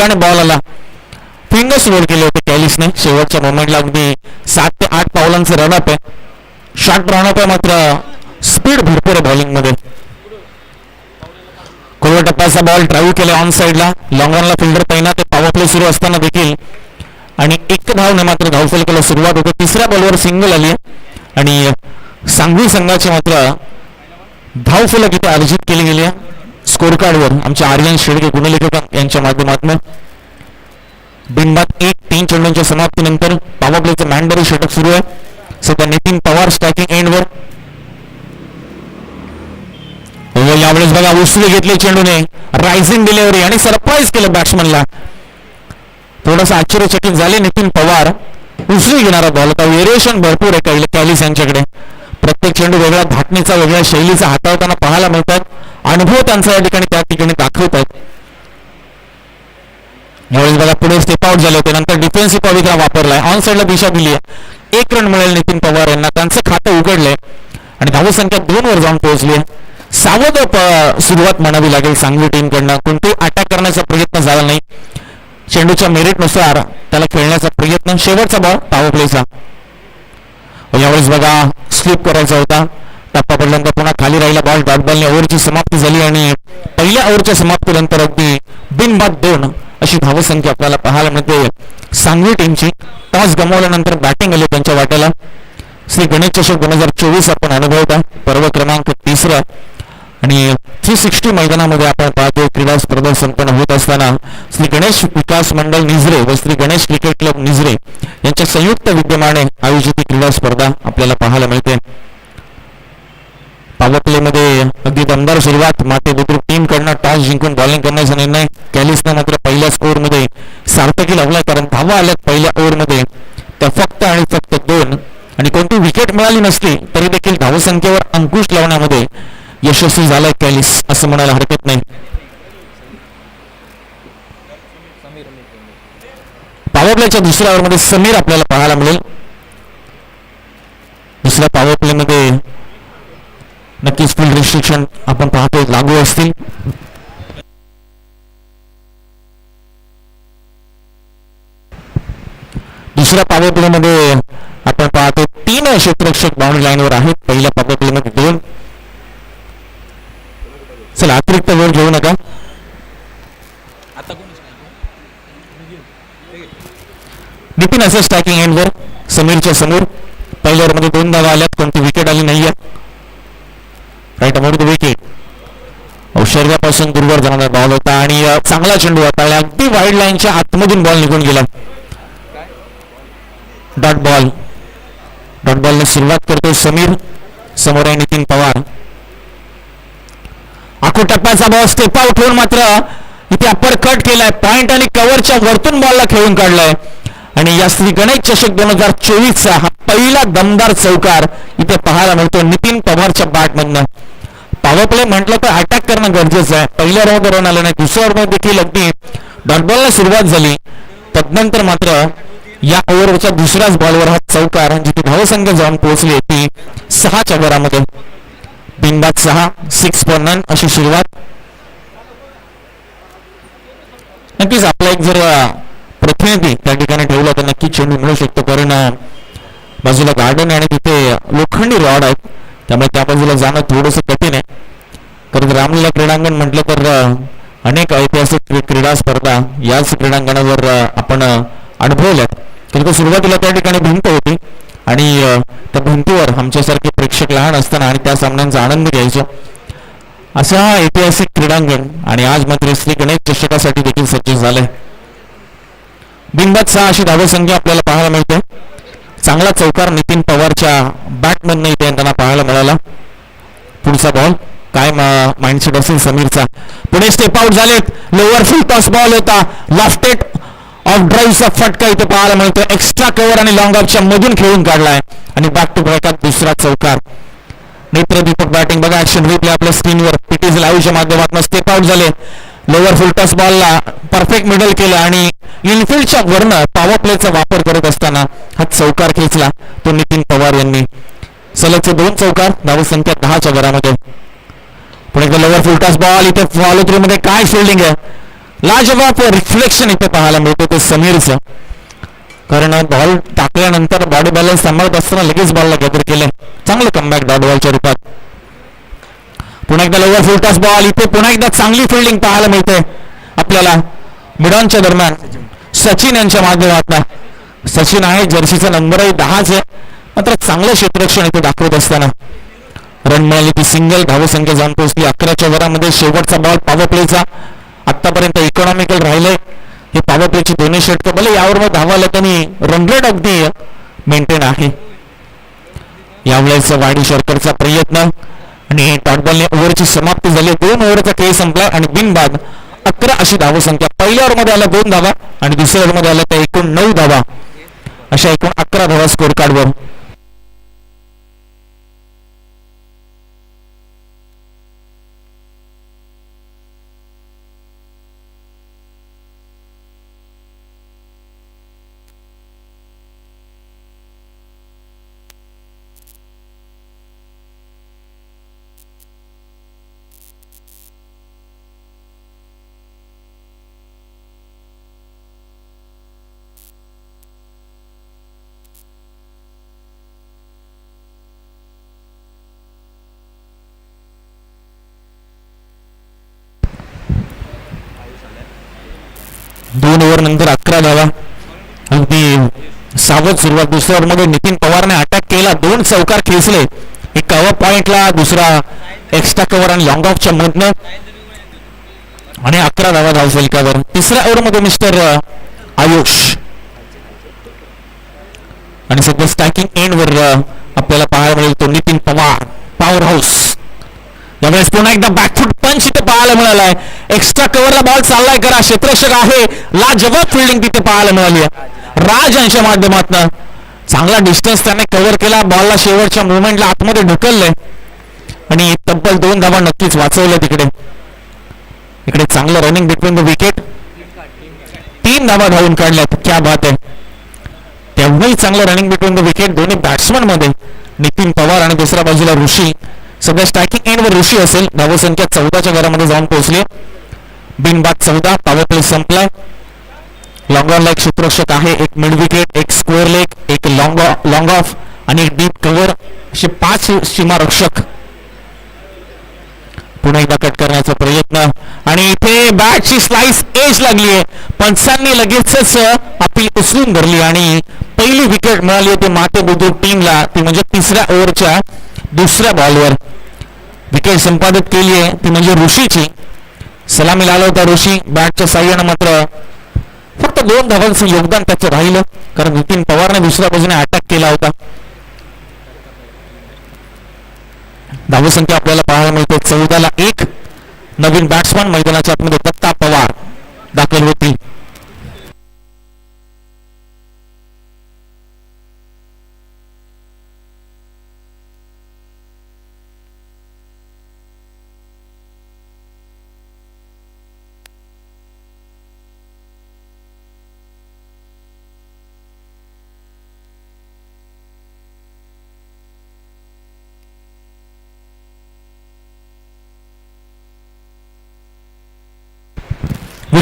वेगाने बॉल आला. Fingers role केले होते कॅलिसने. शेवटच्या मोमेंटला अगदी सात ते आठ पावलांचं रनअप आहे. शॉर्ट रनअप आहे मात्र स्पीड भरपूर आहे बॉलिंगमध्ये. कोविड टप्प्याचा बॉल ड्राईव्ह केला ऑन साईडला लॉंग रनला फिल्डर तैनात ते पॉवर प्ले सुरू असताना देखील. आणि एक धावने मात्र धावफलकाला सुरुवात होते. तिसऱ्या बॉलवर सिंगल आली. आणि सांगवी संघाची मात्र धावफलक इथे अर्जित केली गेली आहे. स्कोर कार्डवर आमच्या आर्यन शेडके गुणलेखक यांच्या माध्यमातून. बिनबाद एक तीन चेंडूंच्या समाप्तीनंतर पॉवर प्लेचं मॅन्डरी षटक सुरू आहे. सध्या नितीन पवार स्टॅकिंग एंडवर यावेळेस बघा उसळी घेतले चेंडूने. रायझिंग डिलेव्हरी आणि सरप्राईज केलं बॅट्समनला थोडंसं आश्चर्यचकित झाले नितीन पवार. उसळी घेणारा बॉल होता व्हेरिएशन भरपूर आहे कैल- कॅलिस यांच्याकडे. प्रत्येक चेंडू वेगळ्या धाटणीचा वेगळ्या शैलीचा हाताळताना पाहायला मिळतात. अनुभव त्यांचा या ठिकाणी त्या ठिकाणी दाखवतात यावेळेस बघा पुढे स्टेप आउट झाले होते नंतर डिफेन्सिव्ह पवित्रा वापरलाय. ऑन साईडला दिशा दिली आहे एक रन मिळेल नितीन पवार यांना. त्यांचं खातं उघडलंय. आणि धावसंख्या दोन वर जाऊन पोहोचली आहे सावध सुरुवात म्हणावी लागेल सांगली टीमकडनं कोणतेही अटॅक करण्याचा प्रयत्न झाला नाही. चेंडूच्या मेरिटनुसार त्याला खेळण्याचा प्रयत्न. शेवटचा बॉल पावर प्लेचा यावेळेस बघा स्लिप करायचा होता. टप्पा पडल्यानंतर पुन्हा खाली राहिला बॉल डॉट बॉलने ओव्हरची समाप्ती झाली आणि पहिल्या ओव्हरच्या समाप्तीनंतर अगदी बिनबाद दोन अशी धावसंख्या आपल्याला पाहायला मिळते. सांगवी टीमची टॉस गमावल्यानंतर बॅटिंग आली त्यांच्या वाट्याला. श्री गणेश चषक दोन हजार चोवीस आपण अनुभवता. पर्व क्रमांक तिसरा. आणि थ्री सिक्स्टी मैदानामध्ये आपण पाहतो क्रीडा स्पर्धा संपन्न होत असताना श्री गणेश विकास मंडळ निजरे व श्री गणेश क्रिकेट क्लब निजरे यांच्या संयुक्त विद्यमाने आयोजित क्रीडा स्पर्धा आपल्याला पाहायला मिळते. प्ले मध्ये अगदी दमदार सुरुवात. माते बुद्रुक टीम कडनं टॉस जिंकून बॉलिंग करण्याचा निर्णय कॅलिसनं मात्र पहिल्या स्कोअरमध्ये सार्थकी लावलाय कारण धावा आल्यात पहिल्या ओव्हरमध्ये त्या फक्त आणि फक्त दोन. आणि कोणती विकेट मिळाली नसली तरी देखील धावसंख्येवर अंकुश लावण्यामध्ये यशस्वी झालाय कॅलिस असं म्हणायला हरकत नाही. पॉवर दुसऱ्या दुसऱ्या ओव्हरमध्ये समीर आपल्याला पाहायला मिळेल. दुसऱ्या पॉवर मध्ये नक्कीच फुल रिस्ट्रिक्शन आपण पाहतो लागू असतील. दुसऱ्या पावरप्लेमध्ये मध्ये आपण पाहतो तीन क्षेत्ररक्षक बाउंड्री लाईनवर आहेत. पहिल्या पावरप्लेमध्ये दोन. चला अतिरिक्त वेळ घेऊ नका. नितीन असं स्टॅकिंग एंडवर समीरच्या समोर. पहिल्या मध्ये दोन धावा आल्यात कोणती विकेट आली नाहीये. Right arm over the wicket शरीरापासून दूरवर जाणारा बॉल होता आणि चांगला चेंडू हाताळला अगदी वाईड लाईनच्या आतमधून बॉल निघून गेला. डॉट बॉल डॉट बॉलने सुरुवात करतो समीर. समोर आहे नितीन पवार. आखो टप्प्याचा बॉल स्टेपा उठवून मात्र इथे अप्पर कट केलाय. पॉइंट आणि कव्हरच्या वरतून बॉलला खेळून काढलाय. आणि या श्री गणेश चषक दोन हजार चोवीसचा हा पहिला दमदार चौकार इथे पाहायला मिळतो नितीन पवारच्या बॅटमधनं पॉवर प्ले म्हटलं तर अटॅक करणं गरजेचं आहे. पहिल्या राऊंड रन आलं नाही दुसऱ्या ओव्हर देखील अगदी डॉटबॉलला सुरुवात झाली. तदनंतर मात्र या ओव्हरच्या दुसऱ्याच बॉलवर हा चौकार जिथे धावसंख्या जाऊन पोहोचली ती सहाच्या वरामध्ये बिंदात सहा सिक्स फॉर नन अशी सुरुवात. नक्कीच आपला एक जर प्रतिनिधी त्या ठिकाणी ठेवला तर नक्की चेंडू मिळू शकतो. कारण बाजूला गार्डन आहे आणि तिथे लोखंडी रॉड आहेत. त्यामुळे त्या बाजूला जाणं थोडंसं कठीण आहे. कारण रामलीला क्रीडांगण म्हटलं तर अनेक ऐतिहासिक क्रीडा स्पर्धा याच क्रीडांगणावर आपण अनुभवल्यात कारण सुरुवातीला त्या ठिकाणी भिंत होती आणि त्या भिंतीवर आमच्यासारखे प्रेक्षक लहान असताना आणि त्या सामन्यांचा आनंद घ्यायचो. असं हा ऐतिहासिक क्रीडांगण आणि आज मात्र श्री गणेश चषकासाठी देखील सज्ज झालंय. बिनबाद सहा अशी धावसंख्या आपल्याला पाहायला मिळते. चांगला चौकार नितीन पवारच्या बॅटमधनं इथे त्यांना पाहायला मिळाला. पुढचा बॉल काय माइंडसेट असेल समीरचा. पुढे स्टेप आउट झालेत. लोअर फुल टॉस बॉल होता. लाफ्टेड ऑफ ड्राईव्हचा फटका इथे पाहायला मिळतो एक्स्ट्रा कव्हर आणि लॉंग ऑफच्या मधून खेळून काढलाय. आणि बॅक टू बॅकात दुसरा चौकार. नेत्र दीपक बॅटिंग बघा ऍक्शन रिप्ले आपल्या स्क्रीनवर पिटीज लाईव्हच्या माध्यमातून स्टेप आउट झाले. लोअर फुल टॉस बॉलला परफेक्ट मिडल केलं आणि इनफिल्डच्या वरनं पॉवर प्लेचा वापर करत असताना हा चौकार खेचला तो नितीन पवार यांनी. सलगचे दोन चौकार धावसंख्या दहाच्या घरामध्ये पण एकदा लोवर फुल टॉस बॉल इथे फॉलो थ्रू मध्ये काय फिल्डिंग आहे? लाजवाब रिफ्लेक्शन इथे पाहायला मिळतो ते समीरचं. कारण बॉल टाकल्यानंतर बॉडी बॅलन्स सांभाळत असताना लगेच बॉलला गॅदर केले. चांगलं कमबॅक डॉट बॉलच्या रूपात. पुन्हा एकदा लोवर फुलटॉस बॉल इथे पुन्हा एकदा चांगली फिल्डिंग पाहायला मिळते आपल्याला. मिडॉनच्या दरम्यान सचिन यांच्या माध्यमातून. सचिन आहे जर्सीचा नंबरही दहाच आहे. मात्र चांगलं क्षेत्ररक्षण इथे दाखवत असताना. रन मिळाली ती सिंगल धावसंख्या जाऊन पोहोचली. अकराच्या वरामध्ये शेवटचा बॉल पॉवर प्लेचा आतापर्यंत इकॉनॉमिकल राहिलंय. हे पॉवर प्लेची दोन्ही षटक भले यावर मग धावायला त्यांनी रनरेट अगदी मेंटेन आहे. यावेळेस वाडी शर्करचा प्रयत्न. आणि डॉटबॉलने ओव्हरची समाप्ती झाली. दोन ओव्हरचा खेळ संपला आणि बिनबाद अकरा अशी धावसंख्या पहिल्या ओव्हरमध्ये आला दोन धावा आणि दुसऱ्या ओव्हरमध्ये आला त्या एकूण नऊ धावा. अशा एकूण अकरा धावा स्कोर कार्डवर दोन ओव्हर नंतर अकरा धावा. अगदी सावध सुरुवात. दुसऱ्या ओव्हरमध्ये नितीन पवारने अटॅक केला. दोन चौकार खेचले. एक कव्हर पॉइंटला दुसरा एक्स्ट्रा कव्हर आणि लॉंग ऑफच्या मधनं. आणि अकरा धावा धाव फलकावर तिसऱ्या ओव्हरमध्ये मिस्टर आयुष. आणि सध्या स्टॅकिंग एंड वर आपल्याला पाहायला मिळेल तो नितीन पवार. पॉवर हाऊस यावेळेस पुन्हा एकदा बॅकफूट पंच इथे पाहायला मिळालाय. एक्स्ट्रा कव्हरला बॉल चाललाय करा क्षेत्रक्षक आहे. लाजवाब फिल्डिंग तिथे पाहायला मिळाली आहे राज यांच्या माध्यमातून चांगला डिस्टन्स त्याने कव्हर केला. बॉलला शेवटच्या मुवमेंटला आतमध्ये ढकललंय आणि तब्बल दोन धावा नक्कीच वाचवल्या तिकडे. इकडे चांगलं रनिंग बिटवीन द विकेट तीन धावा धावून काढल्यात. क्या बात आहे. तेव्हाही चांगलं रनिंग बिटवीन द विकेट दोन्ही बॅट्समनमध्ये. नितीन पवार आणि दुसऱ्या बाजूला ऋषी. सध्या स्ट्रायकिंग एंड वर ऋषी असेल धावसंख्या चौदाच्या घरामध्ये जाऊन पोहोचली. बिनबाद चौदा पॉवर प्ले संपलाय. लॉंग ऑन एक क्षेत्ररक्षक आहे एक मिड विकेट एक स्क्वेअर लेग एक लॉंग लॉंग ऑफ आणि एक डीप कव्हर असे पाच सीमारक्षक पुन्हा एकदा कट करण्याचा प्रयत्न. आणि इथे बॅटची स्लाइस एज लागली आहे पंचांनी लगेचच आपली उचलून धरली आणि पहिली विकेट मिळाली होती माते बुद्रुक टीमला ती म्हणजे तिसऱ्या ओव्हरच्या दुसऱ्या बॉलवर विकेट संपादित केली आहे ती म्हणजे ऋषीची. सलामी लाल होता ऋषी बॅटच्या साह्यानं मात्र फक्त दोन धावांचं योगदान त्याचं राहिलं कारण नितीन पवारने दुसऱ्या बाजूने अटॅक केला होता. धावसंख्या आपल्याला पाहायला मिळते. चौदाला एक. नवीन बॅट्समन मैदानाच्या आतमध्ये दत्ता पवार दाखल होतील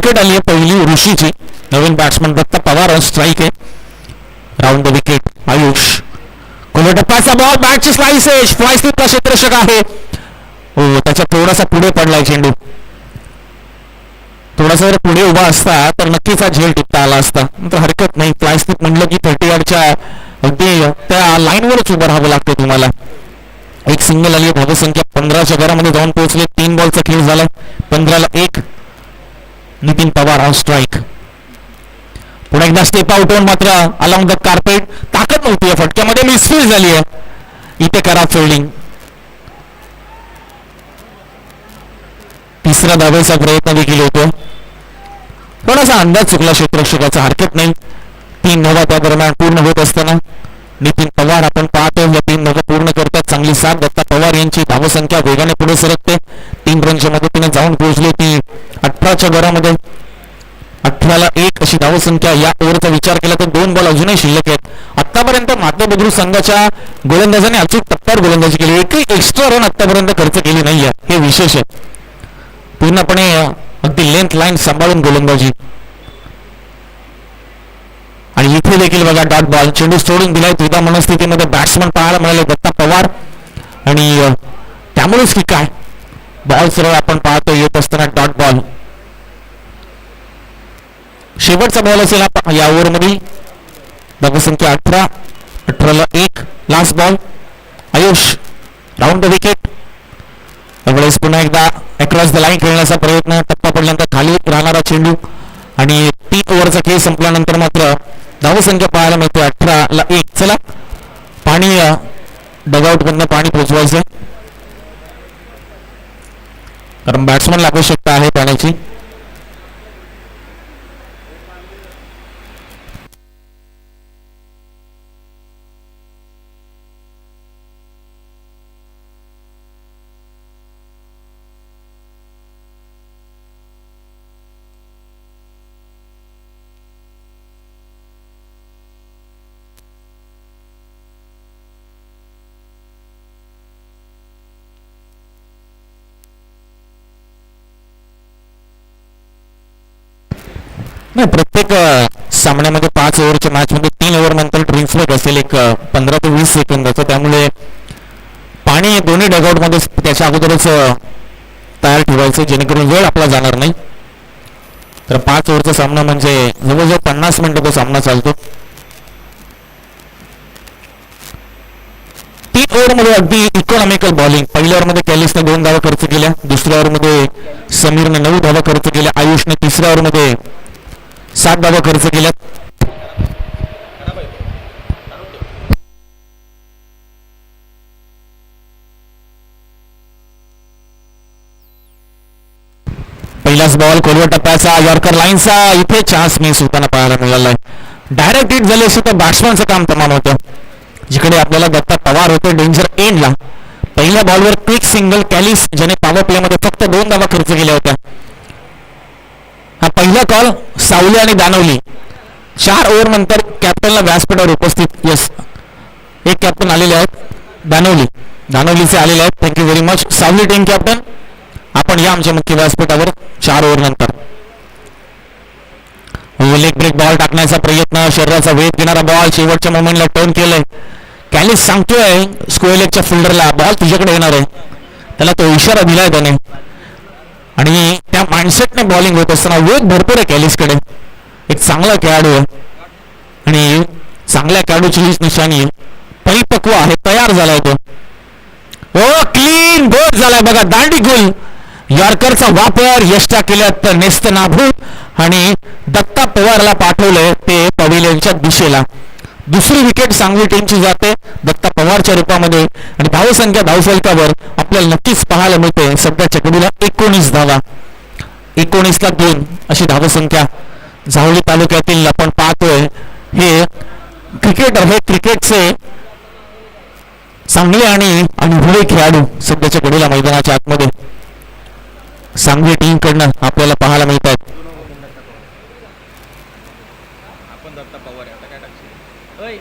विकेट आली आहे पहिली ऋषीची नवीन बॅट्समन दत्त पवार स्ट्राईक आहे राऊंड द विकेट आयुष कोलटप्पाचा बॉल बॅटची स्लाइस आहे स्लाइस क्षेत्ररक्षक आहे हो त्याच्या थोडासा पुढे पडलाय चेंडू थोडासा जर पुढे उभा असता तर नक्कीच हा झेल टिपता आला असता तर हरकत नाही प्लास्टिक म्हणलं की थर्टी यार्डच्या अगदी त्या लाईनवरच उभं राहावं लागतं तुम्हाला एक सिंगल आली धावसंख्या पंधराच्या घरामध्ये जाऊन पोहोचले तीन बॉलचा खेळ झालाय पंधराला एक नितीन पवार ऑन स्ट्राईक पुन्हा एकदा स्टेप आउट होऊन मात्र अलॉंग द कार्पेट ताकद नव्हती या फटक्यामध्ये मिसफील झाली आहे. इथे करा फिल्डिंग तिसरा धावेचा प्रयत्न देखील होतो. थोडासा अंदाज चुकला क्षेत्रक्षकाचा हरकत नाही. तीन धावा त्या दरम्यान पूर्ण होत असताना नितीन पवार आपण पाहतो या तीन धावा पूर्ण करतात. चांगली साथ दत्ता पवार यांची धावसंख्या वेगाने पुढे सरकते. तीन रनच्या मदतीने जाऊन पोहोचली ती. अठराच्या घरामध्ये अठराला एक अशी धावसंख्या या ओव्हरचा विचार केला तर दोन बॉल अजूनही शिल्लक आहेत. आतापर्यंत माते बुद्रुक संघाच्या गोलंदाजाने अचूक टप्प्यावर गोलंदाजी केली. एकही एक्स्ट्रा रन आतापर्यंत खर्च केली नाहीये. हे विशेष आहे. पूर्णपणे अगदी लेंथ लाईन सांभाळून गोलंदाजी. आणि इथे देखील बघा डॉट बॉल चेंडू सोडून दिलाय. तुझ्या मनस्थितीमध्ये बॅट्समन पाहायला मिळाले. दत्ता पवार. आणि त्यामुळेच की काय बॉल सरळ आपण पाहतो येत असताना डॉट बॉल शेवटचा बॉल असेल हा या ओव्हरमधील. धावसंख्या अठरा अठराला एक last ball Ayush round the wicket त्यावेळेस पुन्हा एकदा अक्रॉस द लाईन खेळण्याचा प्रयत्न टप्पा पडल्यानंतर खाली राहणारा चेंडू. आणि तीन ओव्हरचा खेळ संपल्यानंतर मात्र धावसंख्या पाहायला मिळते अठराला एक. चला पाणी डगआउट मधनं पाणी पोचवायचं कारण बॅट्समनला आवश्यकता आहे पाण्याची. नाही प्रत्येक सामन्यामध्ये पाच ओव्हरच्या मॅचमध्ये म्हणजे तीन ओव्हर नंतर ड्रिंक्स ब्रेक असेल एक पंधरा ते वीस सेकंदाचं त्यामुळे पाणी दोन्ही डगआउटमध्ये त्याच्या अगोदरच तयार ठेवायचं जेणेकरून वेळ आपला जाणार नाही. तर पाच ओव्हरचा सामना म्हणजे जवळजवळ पन्नास मिनिटं तो सामना चालतो. तीन ओव्हरमध्ये अगदी इकॉनॉमिकल बॉलिंग पहिल्या ओव्हरमध्ये कॅलिसने दोन धावा खर्च केल्या दुसऱ्या ओव्हरमध्ये समीरने नऊ धावा खर्च केल्या आयुषने तिसऱ्या ओव्हरमध्ये सात धावा खर्च केल्या पहिलाच बॉल खोलवर टप्प्याचा यॉर्कर लाईनचा इथे चान्स मिस होताना पाहायला मिळाला डायरेक्ट हिट झाले असती तर बॅट्समॅनचं काम तमाम होतं. जिकडे आपल्याला दत्ता पवार होते डेंजर एंडला पहिल्या बॉलवर क्विक सिंगल कॅलिस ज्याने पॉवर प्लेमध्ये फक्त दोन धावा खर्च केल्या होत्या. हा पहिला कॉल सावली आणि दानवली. चार ओव्हर नंतर कॅप्टनला व्यासपीठावर उपस्थित. यस एक कॅप्टन आलेले आहेत. दानवली. दानवलीचे आलेले आहेत. Thank you very much Sawali team captain आपण या आमच्या मुख्य व्यासपीठावर चार ओव्हर नंतर. लेग ब्रेक बॉल टाकण्याचा प्रयत्न शरीराचा वेध घेणारा बॉल शेवटच्या मोमेंटला टर्न केलंय. कॅलिस सांगतोय स्क्वेलेगच्या फिल्डरला बॉल तुझ्याकडे येणार आहे. त्याला तो इशारा दिलाय त्याने. आणि त्या माइंडसेटने बॉलिंग होत असताना वेग भरपूर आहे कॅलिसकडे. एक चांगला खेळाडू आहे. आणि चांगल्या खेळाडूची हीच निशाणी परिपक्व आहे तयार झालाय तो. ओ क्लीन बोट झालाय बघा दांडी गुल यॉर्करचा वापर यष्टा केल्यात तर नेस्त नाभू. आणि दत्ता पवारला पाठवलंय ते पविलियनच्या दिशेला. दुसरी विकेट सांगली टीमची जाते. दत्ता पवारच्या रूपामध्ये. आणि धावसंख्या धावफलकावर आपल्याला नक्कीच पाहायला मिळते. सध्या चकडीला एकोणीस धावा. एकोणीसला दोन अशी धावसंख्या. झावली तालुक्यातील आपण पाहतोय हे क्रिकेटर हे क्रिकेटचे चांगले आणि अनुभवी खेळाडू सध्याच्या घडीला मैदानाच्या आतमध्ये. सांगली टीमकडनं आपल्याला पाहायला मिळत आहेत आपण दत्ता पवार आहे आता काय टाकशील अय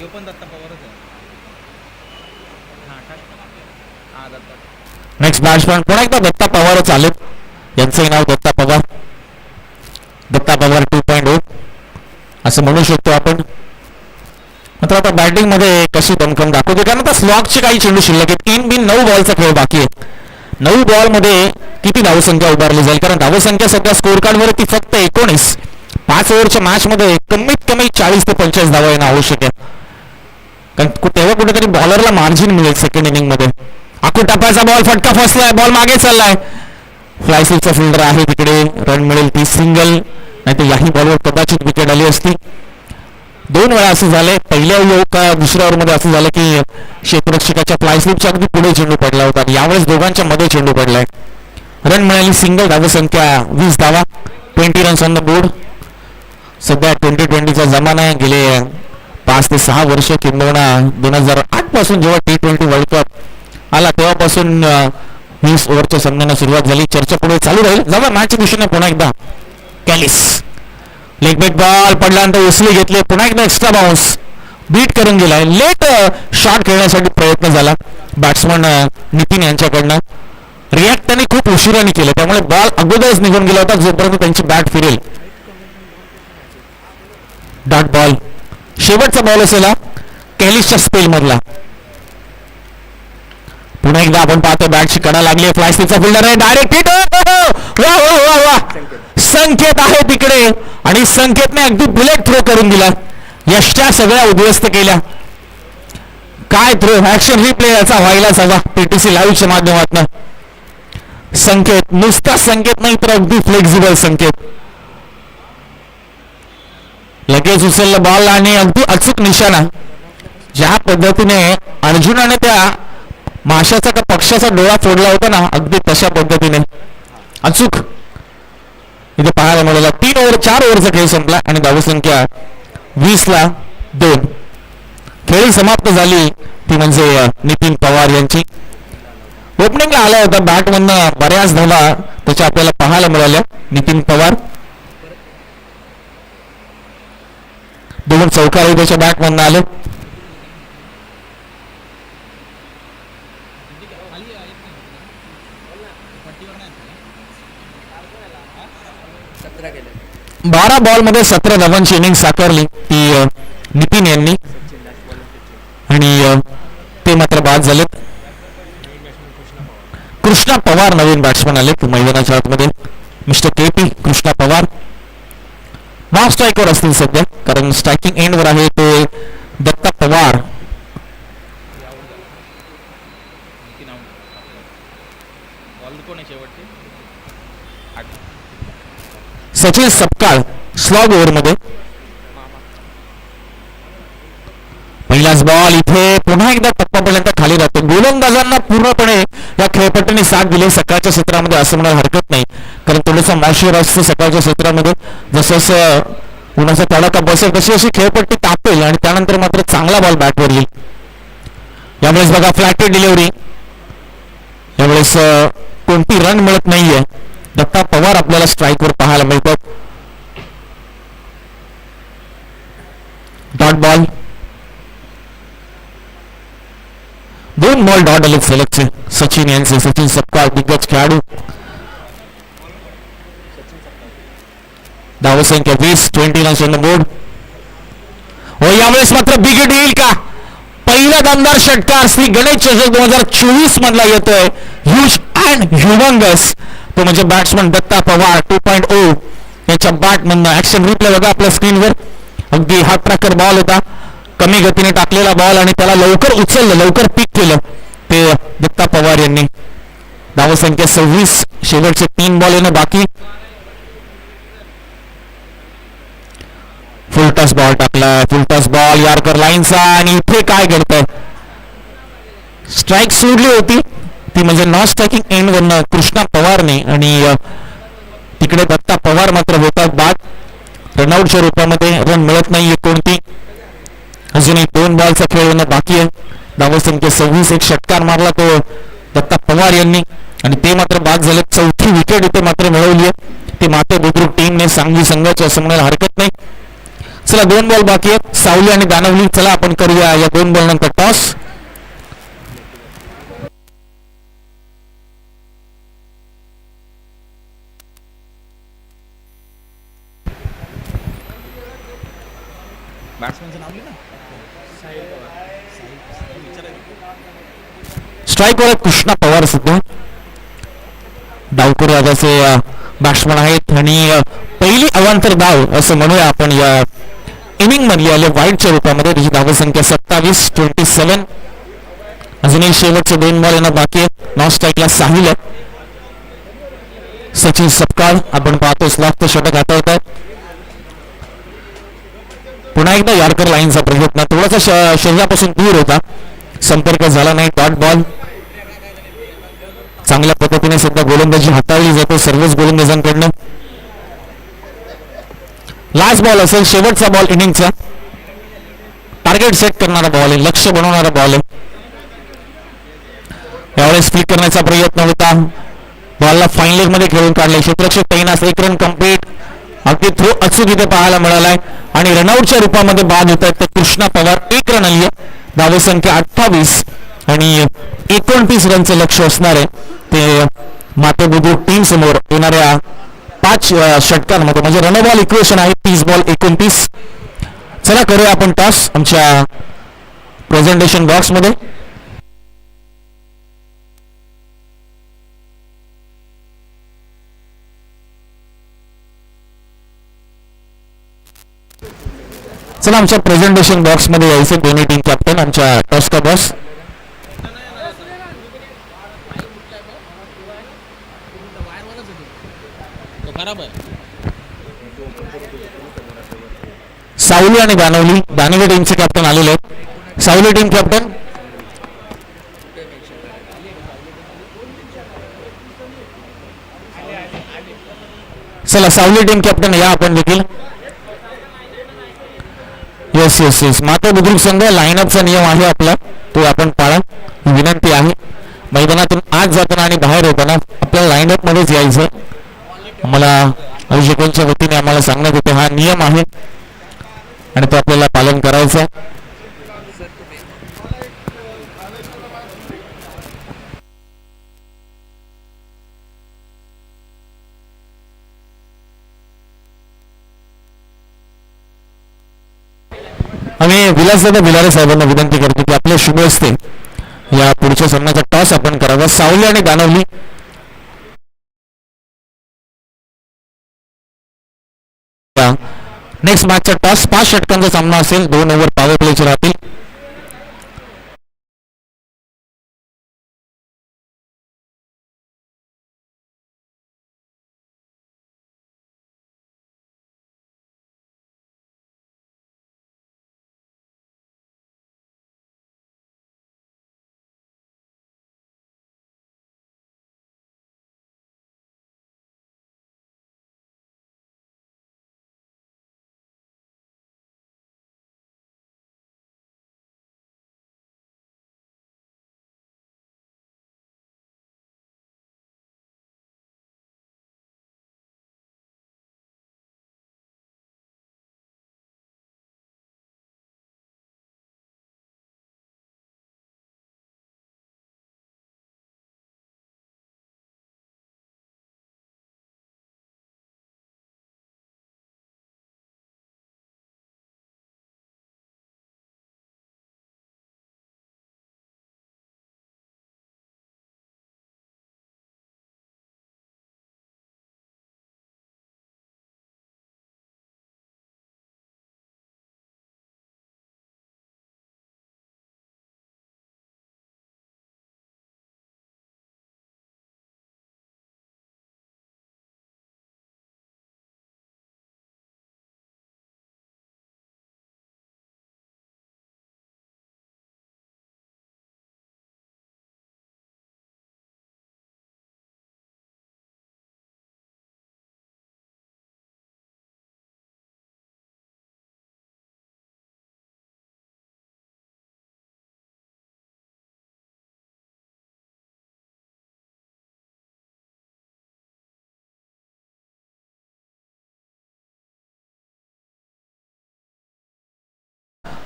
यो पण दत्ता पवारच आहे. हां टाक हां दत्ता. नेक्स्ट बॅट्समॅन पुन्हा एकदा दत्ता पवारच आलेत यांचंही नाव Datta Pawar. Datta Pawar two point o असं म्हणू शकतो आपण. मात्र आता बॅटिंगमध्ये कशी दमखम दाखवते? कारण आता स्लॉगचे काही चेंडू शिल्लक आहेत. तीन बिन नऊ बॉलचा खेळ बाकी आहे नऊ बॉलमध्ये किती धावसंख्या उभारली जाईल? कारण धावसंख्या सध्या स्कोर कार्ड वरती फक्त एकोणीस. पाच ओव्हरच्या मॅच मध्ये कमीत कमी चाळीस ते पंचेचाळीस धावा येणं आवश्यक आहे. कारण तेव्हा कुठेतरी बॉलरला मार्जिन मिळेल सेकंड इनिंगमध्ये. आखू टप्प्याचा बॉल फटका फसलाय बॉल मागे चाललाय. फ्लाय स्लिपचा फिल्डर आहे तिकडे रन मिळेल ती सिंगल नाही तर याही बॉलवर कदाचित विकेट आली असती. दोन वेळा असं झालंय. पहिल्या ओव्हर का दुसऱ्या ओव्हरमध्ये असं झालं की क्षेत्ररक्षकाच्या फ्लायस्लिपच्या अगदी पुढे चेंडू पडला होता. यावेळेस दोघांच्या मध्ये चेंडू पडलाय. रन मिळाली सिंगल धावसंख्या वीस धावा. Twenty runs on the board सध्या ट्वेंटी ट्वेंटीचा जमाना आहे. गेले पाच ते सहा वर्ष किंबहुना दोन हजार आठपासून जेव्हा टी ट्वेंटी वर्ल्ड कप आला तेव्हापासून वीस ओव्हरच्या सामन्यांना सुरुवात झाली. चर्चा पुढे चालू राहील. जाऊया मॅच दिशेने पुन्हा एकदा. कॅलिस लेगबेट बॉल पडल्यानंतर उचली घेतले. पुन्हा एकदा एक्स्ट्रा बाउन्स बीट करून गेलाय लेट शॉट खेळण्यासाठी प्रयत्न झाला. बॅट्समन नितीन यांच्याकडनं. रिॲक्ट त्यांनी खूप उशिराने केलं. त्यामुळे बॉल अगोदरच निघून गेला होता जोपर्यंत त्यांची बॅट फिरेल. डॉट बॉल शेवटचा बॉल असेल कॅलिसच्या स्पेल मधला. पुन्हा एकदा आपण पाहतो बॅटची कडा लागली फ्लायस्टिकचा फिल्डर आहे. डायरेक्ट हिट हो, हो, हो. वा वा वा वा. संकेत आहे तिकडे. आणि संकेतने अगदी बुलेट थ्रो करून दिला. यशच्या सगळ्या उद्ध्वस्त केल्या. काय थ्रो ऍक्शन रिप्ले याचा व्हायलाच हवा पीटीसी लाईव्हच्या माध्यमातून. संकेत. नुसता संकेत नाही तर अगदी फ्लेक्झिबल संकेत. लगेच उचललं बॉल आणि अगदी अचूक निशाणा. ज्या पद्धतीने अर्जुनाने त्या माशाचा का पक्षाचा डोळा फोडला होता ना अगदी तशा पद्धतीने. अचूक. इथे पाहायला मिळाला तीन ओव्हर चार ओव्हरचा खेळ संपला आणि धावसंख्या वीस ला दोन. खेळ समाप्त झाली ती म्हणजे नितीन पवार यांची. ओपनिंगला आला होता बॅटमधनं बऱ्याच धावा त्याच्या आपल्याला पाहायला मिळाल्या नितीन पवार. दोन चौकार त्याच्या बॅट मधनं आले. बारा बॉलमध्ये सतरा धावांची इनिंग साकारली ती नितीन यांनी. आणि ते मात्र बाद झालेत. कृष्णा पवार नवीन बॅट्समन आलेत मैदानाच्या आतमध्ये. Mister K P Krishna Pawar. Non स्ट्राईकवर असतील सध्या कारण स्ट्रायकिंग एंडवर आहे ते दत्ता पवार. सचिन सपकाळ स्लॉग ओव्हरमध्ये पहिलाच बॉल इथे पुन्हा एकदा टप्पापर्यंत खाली राहतो गोलंदाजांना पूर्णपणे या खेळपट्टीने साथ दिली. सकाळच्या सत्रामध्ये असं म्हणायला हरकत नाही. थोडंसं मॉइश्चर असतं सकाळच्या सत्रामध्ये जसं उन्हाचा तडाखा बसेल तशी अशी खेळपट्टी तापेल आणि त्यानंतर मात्र चांगला बॉल बॅटवर येईल यावेळेस बघा फ्लॅटेड डिलिव्हरी यावेळेस कोणती रन मिळत नाहीये. दत्ता पवार आपल्याला स्ट्राईकवर पाहायला मिळतात. डॉट बॉल दोन बॉल डॉट आले सलगचे सचिन यांचे सचिन सपकाळ दिग्गज खेळाडू. धावसंख्या वीस ट्वेंटी रन्स बोर्ड हो यावेळेस मात्र बिग येईल का? पहिला दमदार षटकार श्री गणेश चषक दोन हजार चोवीस मधला येतोय. ह्यूज अँड ह्युमंगस तो म्हणजे batsman Datta Pawar two point o याच्या बॅट मधनं ऍक्शन रिप्ले बघा आपल्या स्क्रीनवर अगदी हात ट्रॅकर बॉल होता. कमी गतीने टाकलेला बॉल आणि त्याला लवकर उचललं लवकर पिक केलं. ते दत्ता पवार यांनी. धावसंख्या सव्वीस शेवटचे तीन बॉल येणं बाकी. फुलटॉस बॉल टाकलाय फुलटॉस बॉल यारकर लाईनचा आणि इथे काय घडतंय? स्ट्राईक सोडली होती. ती म्हणजे नॉन स्ट्रायकिंग एंड वरनं कृष्णा पवारने आणि तिकडे दत्ता पवार मात्र होतात बाद. रनआउटच्या रूपामध्ये रन मिळत नाहीये कोणती. अजूनही दोन बॉलचा खेळ होणं बाकी आहे. धावसंख्या सव्वीस एक षटकार मारला तो दत्ता पवार यांनी. आणि ते मात्र बाद झाले. चौथी विकेट इथे मात्र मिळवली आहे. ते माते बुद्रुक टीमने सांगली संघाची असं म्हणायला हरकत नाही. चला दोन बॉल बाकी आहेत. सावली आणि दानवली चला आपण करूया या दोन बॉल नंतर टॉस स्ट्राईक वर कृष्णा पवार सध्या डावकर राजाचे बॅट्समन आहेत. आणि पहिली अवांतर धाव असं म्हणूया आपण या इनिंग मधली आले वाईटच्या रूपामध्ये. त्याची धावसंख्या सत्तावीस ट्वेंटी सेव्हन अजूनही शेवटचे दोन बॉल यांना बाकी आहे नॉन स्ट्राईकला साहिल सचिन सपकाळ आपण पाहतो लास्ट षटक हाताळत आहेत. पुन्हा एकदा यारकर लाईनचा प्रयत्न. थोडासा श- शरीरापासून दूर होता. संपर्क झाला नाही. डॉट बॉल चांगल्या पद्धतीने सध्या गोलंदाजी हाताळली जाते. सर्वच गोलंदाजांकडनं. लास्ट बॉल असेल शेवटचा बॉल इनिंगचा टार्गेट सेट करणारा बॉल आहे लक्ष बनवणारा बॉल आहे यावेळेस फ्लिक करण्याचा प्रयत्न होता. बॉलला फाईन लेगमध्ये खेळून काढले. क्षेत्रक्षक पैनास एक रन कंप्लीट अगदी थ्रो अचूक इथे पाहायला मिळालाय. आणि रनआउटच्या रूपामध्ये बाद होत आहेत. तर कृष्णा पवार एक रन आली आहे. धावसंख्या अठ्ठावीस आणि एकोणतीस रनचं लक्ष असणार आहे ते मातेबुद्रुक टीम समोर येणाऱ्या पाच षटकांमध्ये. म्हणजे रनबॉल इक्वेशन आहे तीस बॉल एकोणतीस. चला करूया आपण टॉस आमच्या प्रेझेंटेशन बॉक्समध्ये चला आमच्या प्रेझेंटेशन बॉक्समध्ये यायचं. दोन्ही टीम कॅप्टन आमच्या टॉस का बॉस सावली आणि बानवली दानवली टीमचे कॅप्टन आलेले आहेत. सावली टीम कॅप्टन चला सावली टीम कॅप्टन या आपण देखील. येस येस येस माता बुद्रुक संघ लाईनअपचा नियम आहे आपला. तो आपण पाळा. विनंती आहे. मैदानातून आत जाताना आणि बाहेर येताना आपल्याला लाईनअप मध्येच यायचं. आम्हाला आयोजकांच्या वतीने आम्हाला सांगण्यात येते हा नियम आहे. आणि तो आपल्याला पालन करायचं. आहे आम्ही विलासदादा भिलारे साहेबांना विनंती करतो की आपल्या शुभ असते या पुढच्या सामन्याचा टॉस आपण करावा. सावली आणि दानवली नेक्स्ट मॅचचा टॉस पाच षटकांचा सामना असेल दोन ओव्हर पॉवर प्लेचे राहतील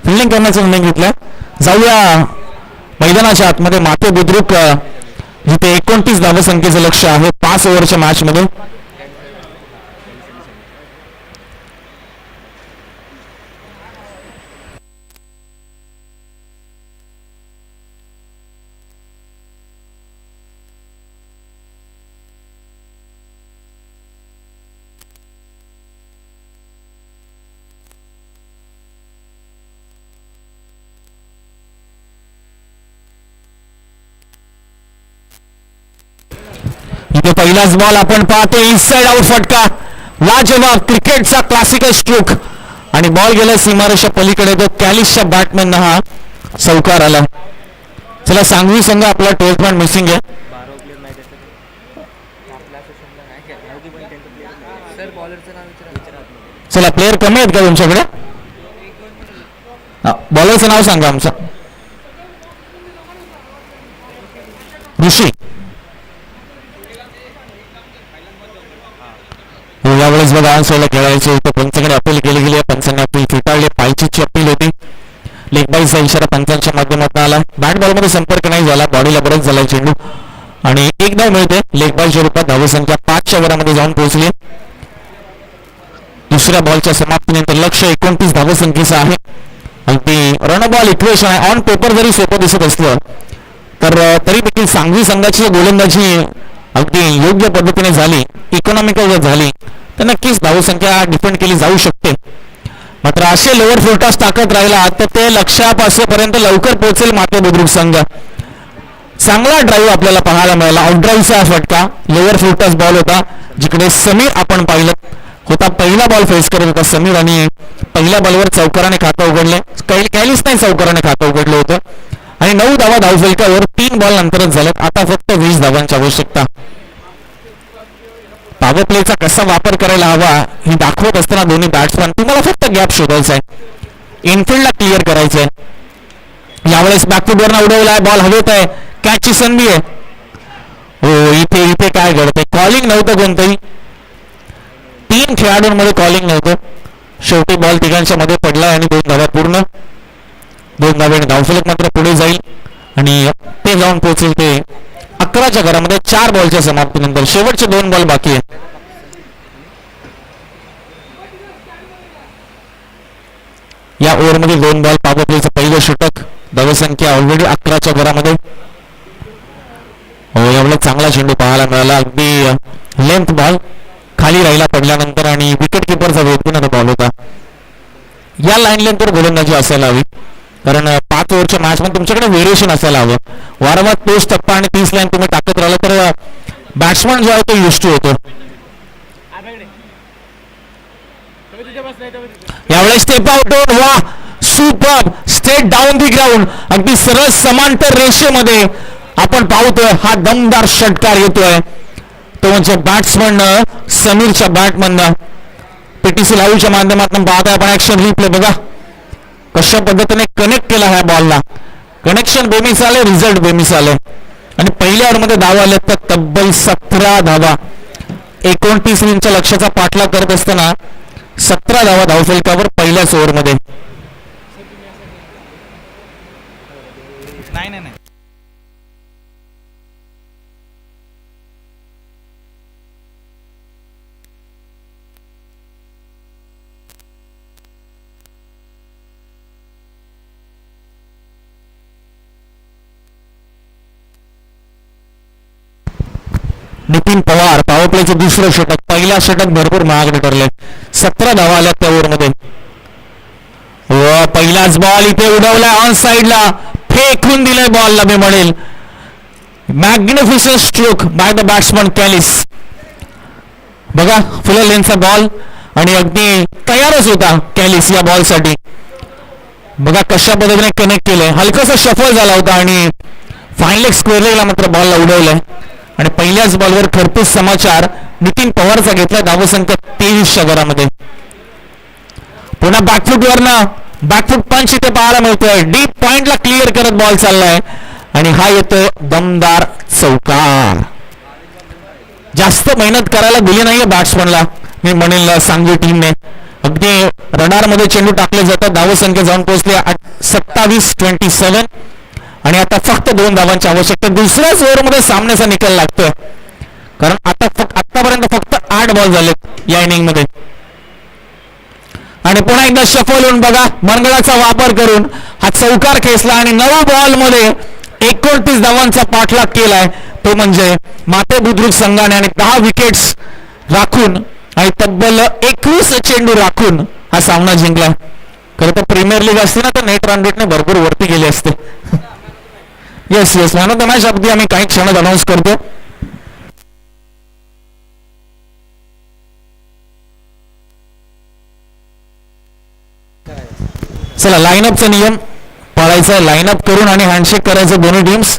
फिल्डिंग करण्याचा निर्णय घेतला. जाऊया मैदानाच्या आतमध्ये. माते बुद्रुक जिथे एकोणतीस धावसंख्येचं लक्ष आहे. पाच ओव्हरच्या मॅच तो पहिलाच बॉल आपण पाहतो इनसाइड आउट फटका. लाजवाब क्रिकेटचा क्लासिकल स्ट्रोक आणि बॉल गेला सीमारेषा पलीकडे. तो कॅलिसच्या बॅटमॅन हा चौकार आला चला सांगवी संघ आपला ट्वेल्थ पॉईंट मिसिंग आहे. पण चला प्लेअर कमी आहेत का तुमच्याकडे? बॉलरचं नाव सांगा आमचं. ऋषी. यावेळेस बघा आन्सरला खेळायचे होते. पंचाकडे अपील केली गेली पंचांनी अपील फेटाळले पायचीची अपील होती. लेगबाईचा इशारा पंचांच्या माध्यमातून आला. बॅट बॉलमध्ये संपर्क नाही झाला. बॉडीला बरंच झाला चेंडू. आणि एक धाव मिळते. लेग बाईच्या रूपात धावसंख्या पाचच्या वरामध्ये जाऊन पोहोचली दुसऱ्या बॉलच्या समाप्तीनंतर लक्ष एकोणतीस धावसंख्येचं आहे. अगदी रन बॉल इक्वेशन आहे. ऑन पेपर जरी सोपं दिसत असलं तर तरी देखील सांगली संघाची गोलंदाजी अगदी योग्य पद्धतीने झाली. इकॉनॉमिकल जर झाली. तर नक्कीच धावसंख्या डिपेंड केली जाऊ शकते. मात्र असे लोअर फोर्टास टाकत राहिला तर ते लक्ष्यापासूपर्यंत लवकर पोहोचेल माते बुद्रुक संघ. चांगला ड्राईव्ह आपल्याला पाहायला मिळाला. आउटड्राईव्हचा फटका लोअर फोर्टास बॉल होता जिकडे समीर आपण पाहिलं. होता पहिला बॉल फेस करत होता समीर आणि पहिल्या बॉलवर चौकाराने खातं उघडले. काही कॅलीच नाही चौकाराने खातं उघडलं होतं. आणि नऊ धावा धावफलकावर तीन बॉल नंतरच झाल्यात आता फक्त वीस धावांची आवश्यकता. पॉवर प्लेचा कसा वापर करायला हवा हे दाखवत असताना दोन्ही बॅट्समॅन तुम्हाला फक्त गॅप शोधायचा आहे. इनफिल्डला क्लिअर करायचं आहे. यावेळेस बॅकफुटवरनं उडवलाय बॉल हवेत आहे. कॅचची संधी आहे. हो इथे इथे काय घडतंय? कॉलिंग नव्हतं कोणतंही. तीन खेळाडूंमध्ये कॉलिंग नव्हतं. शेवटी बॉल तिघांच्या मध्ये पडलाय आणि दोन धावा पूर्ण. दोन धाव्याने धावफलक मात्र पुढे जाईल. आणि ते जाऊन पोहोचेल ते अकराच्या घरामध्ये चार बॉलच्या समाप्तीनंतर शेवटचे दोन बॉल बाकी आहेत. या ओव्हरमध्ये दोन बॉल पावरप्लेचं पहिलं षटक धावसंख्या ऑलरेडी अकराच्या घरामध्ये. हो, एवढा चांगला चेंडू पाहायला मिळाला. अगदी लेंथ बॉल खाली राहिला पडल्यानंतर आणि विकेट किपरचा वेगवेगळा बॉल होता. या लाईन लेंथवर गोलंदाजी असायला हवी. कारण पाच ओव्हरच्या मॅच मध्ये तुमच्याकडे व्हेरिएशन असायला हवं. वारंवार तोच टप्पा आणि तीस लाईन तुम्ही टाकत राहिला तर बॅट्समन जो आहे तो युज टू होतो. यावेळेस स्टेप आउट वा super straight down the ground अगदी सरळ समांतर रेषेमध्ये आपण पाहतोय हा दमदार षटकार येतोय. तो म्हणजे बॅट्समन समीरच्या बॅटमधनं पीटीसी लाईव्हच्या माध्यमातून पाहतोय आपण ऍक्शन रिप्ले बघा. कशा पद्धतीने कनेक्ट केला ह्या बॉलला कनेक्शन बेमिस आले रिझल्ट बेमिस आले. आणि पहिल्या ओव्हरमध्ये धावा आले तर तब्बल सतरा धावा. एकोणतीस रनच्या लक्ष्याचा पाठलाग करत असताना सतरा धावा धावफलकावर पहिल्याच ओव्हरमध्ये नाही नाही. नितीन पवार पॉवरप्लेचं दुसरं षटक पहिला षटक भरपूर महागडे ठरले. सतरा धावा आल्या त्या ओव्हरमध्ये. व पहिलाच बॉल इथे उडवलाय ऑन साइडला फेकून दिलाय बॉलला मी म्हणेल magnificent stroke by the batsman Kallis बघा फुल लेनचा बॉल आणि अगदी तयारच होता कॅलिस या बॉलसाठी बघा कशा पद्धतीने कनेक्ट केलंय. हलकासा शफल झाला होता आणि फायनल स्क्वेअर मात्र बॉलला उडवलंय. आणि पहिल्याच बॉलवर खरपूस समाचार नितीन पवारचा घेतला धावसंख्या तेवीस घरामध्ये पुन्हा बॅकफूट वरनं बॅकफूट पंच इथे पाहायला मिळतोय. डीप पॉइंटला क्लिअर करत बॉल चाललाय. आणि हा येतो दमदार चौकार. जास्त मेहनत करायला दिली नाहीये बॅट्समनला मी म्हणेल सांगली टीमने अगदी रडारमध्ये चेंडू टाकले जातात. धावसंख्या जाऊन पोहोचली. सत्तावीस ट्वेंटी सेव्हन आणि आता फक्त दोन धावांची आवश्यकता. दुसऱ्याच ओव्हरमध्ये सामन्याचा निकाल लागतोय कारण आता फक्त आतापर्यंत फक्त आठ बॉल झालेत या इनिंगमध्ये. आणि पुन्हा एकदा शफल होऊन बघा मंगळाचा वापर करून हा चौकार खेचला आणि नऊ बॉलमध्ये एकोणतीस धावांचा पाठलाग केलाय. तो म्हणजे माते बुद्रुक संघाने आणि दहा विकेट्स राखून आणि तब्बल एकवीस चेंडू राखून हा सामना जिंकला. खरं तर प्रीमियर लीग असते ना तर नेट रन रेटने भरपूर वरती गेली असते. Yes yes man of the match अगदी आम्ही काही क्षणात अनाऊन्स करतो. चला लाईनअपचा नियम पाळायचा लाईनअप करून आणि हँडशेक करायचं दोन्ही टीम्स